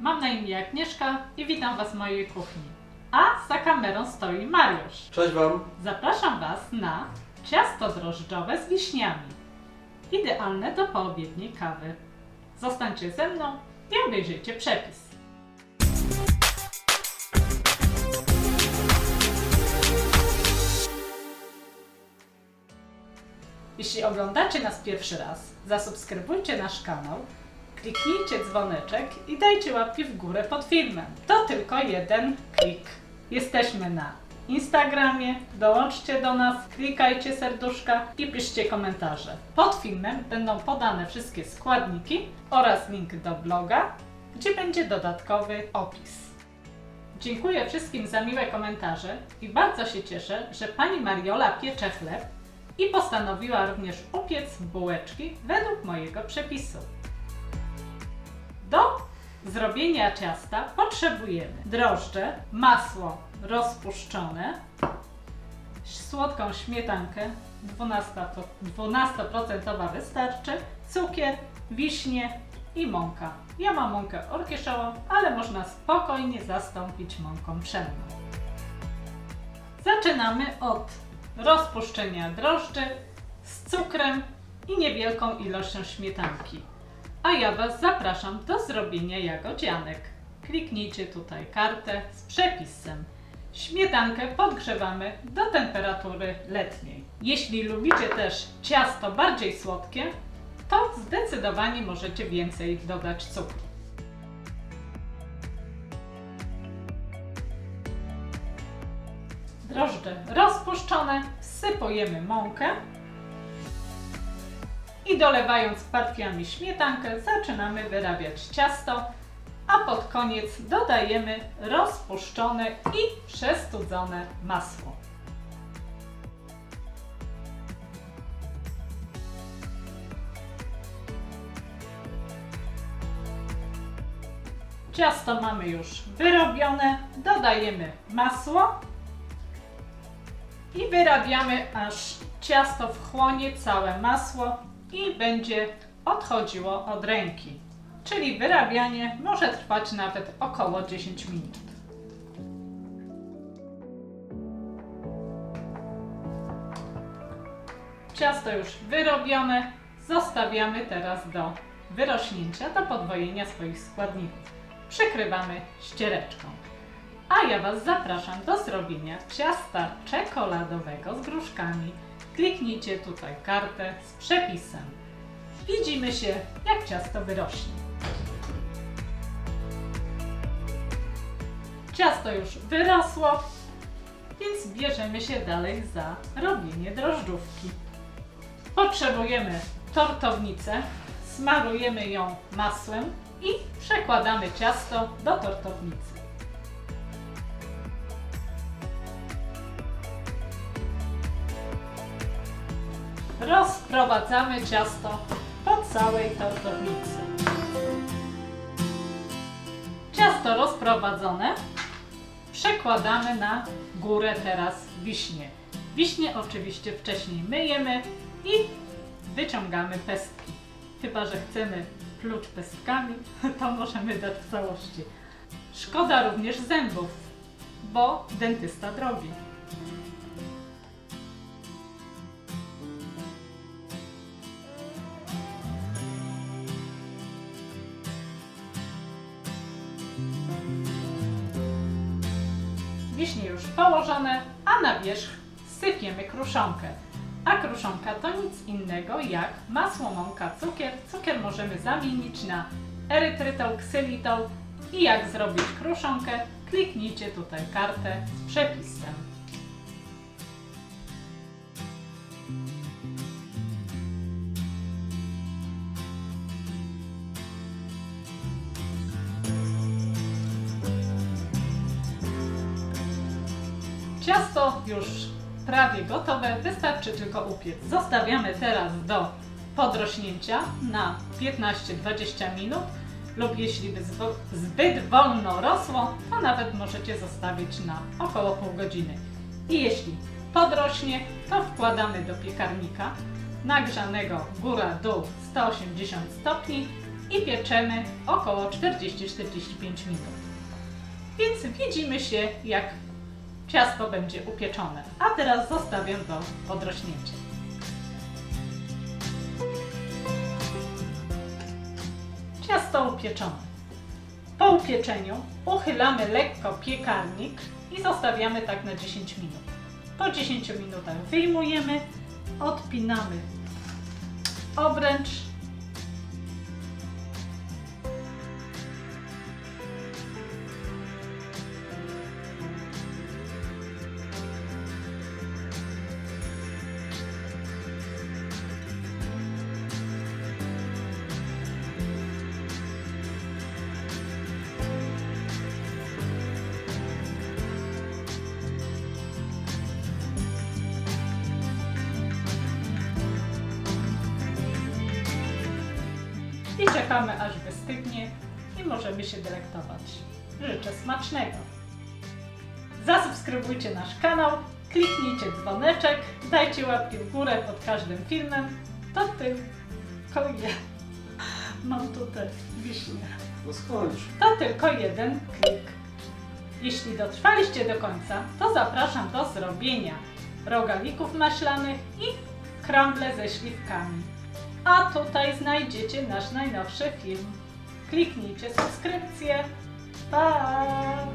Mam na imię Agnieszka i witam Was w mojej kuchni. A za kamerą stoi Mariusz. Cześć Wam. Zapraszam Was na ciasto drożdżowe z wiśniami. Idealne do poobiedniej kawy. Zostańcie ze mną i obejrzyjcie przepis. Jeśli oglądacie nas pierwszy raz, zasubskrybujcie nasz kanał, kliknijcie dzwoneczek i dajcie łapki w górę pod filmem. To tylko jeden klik. Jesteśmy na Instagramie, dołączcie do nas, klikajcie serduszka i piszcie komentarze. Pod filmem będą podane wszystkie składniki oraz link do bloga, gdzie będzie dodatkowy opis. Dziękuję wszystkim za miłe komentarze i bardzo się cieszę, że pani Mariola piecze chleb i postanowiła również upiec bułeczki według mojego przepisu. Zrobienia ciasta potrzebujemy drożdże, masło rozpuszczone, słodką śmietankę 12%, 12% wystarczy, cukier, wiśnie i mąka. Ja mam mąkę orkieszową, ale można spokojnie zastąpić mąką pszenną. Zaczynamy od rozpuszczenia drożdży z cukrem i niewielką ilością śmietanki. A ja Was zapraszam do zrobienia jagodzianek. Kliknijcie tutaj kartę z przepisem. Śmietankę podgrzewamy do temperatury letniej. Jeśli lubicie też ciasto bardziej słodkie, to zdecydowanie możecie więcej dodać cukru. Drożdże rozpuszczone, wsypujemy mąkę i dolewając partiami śmietankę zaczynamy wyrabiać ciasto, a pod koniec dodajemy rozpuszczone i przestudzone masło. Ciasto mamy już wyrobione, dodajemy masło i wyrabiamy aż ciasto wchłonie całe masło i będzie odchodziło od ręki. Czyli wyrabianie może trwać nawet około 10 minut. Ciasto już wyrobione zostawiamy teraz do wyrośnięcia, do podwojenia swoich składników. Przykrywamy ściereczką. A ja Was zapraszam do zrobienia ciasta czekoladowego z gruszkami. Kliknijcie tutaj kartę z przepisem. Widzimy się, jak ciasto wyrośnie. Ciasto już wyrosło, więc bierzemy się dalej za robienie drożdżówki. Potrzebujemy tortownicę, smarujemy ją masłem i przekładamy ciasto do tortownicy. Rozprowadzamy ciasto po całej tortownicy. Ciasto rozprowadzone przekładamy na górę teraz wiśnie. Wiśnie oczywiście wcześniej myjemy i wyciągamy pestki. Chyba, że chcemy pluć pestkami, to możemy dać w całości. Szkoda również zębów, bo dentysta drogi. Już położone, a na wierzch sypiemy kruszonkę. A kruszonka to nic innego jak masło, mąka, cukier. Cukier możemy zamienić na erytrytol, ksylitol. I jak zrobić kruszonkę, kliknijcie tutaj kartę z przepisem. Ciasto już prawie gotowe, wystarczy tylko upiec. Zostawiamy teraz do podrośnięcia na 15-20 minut lub jeśli by zbyt wolno rosło, to nawet możecie zostawić na około pół godziny. I jeśli podrośnie, to wkładamy do piekarnika nagrzanego góra-dół 180 stopni i pieczemy około 40-45 minut. Więc widzimy się, jak ciasto będzie upieczone. A teraz zostawiam do podrośnięcia. Ciasto upieczone. Po upieczeniu uchylamy lekko piekarnik i zostawiamy tak na 10 minut. Po 10 minutach wyjmujemy, odpinamy obręcz. Czekamy aż wystygnie i możemy się delektować. Życzę smacznego! Zasubskrybujcie nasz kanał, kliknijcie dzwoneczek, dajcie łapki w górę pod każdym filmem. To tylko je. Mam tutaj wiśnie. No skończ. To tylko jeden klik. Jeśli dotrwaliście do końca, to zapraszam do zrobienia rogalików maślanych i crumble ze śliwkami. A tutaj znajdziecie nasz najnowszy film. Kliknijcie subskrypcję. Pa!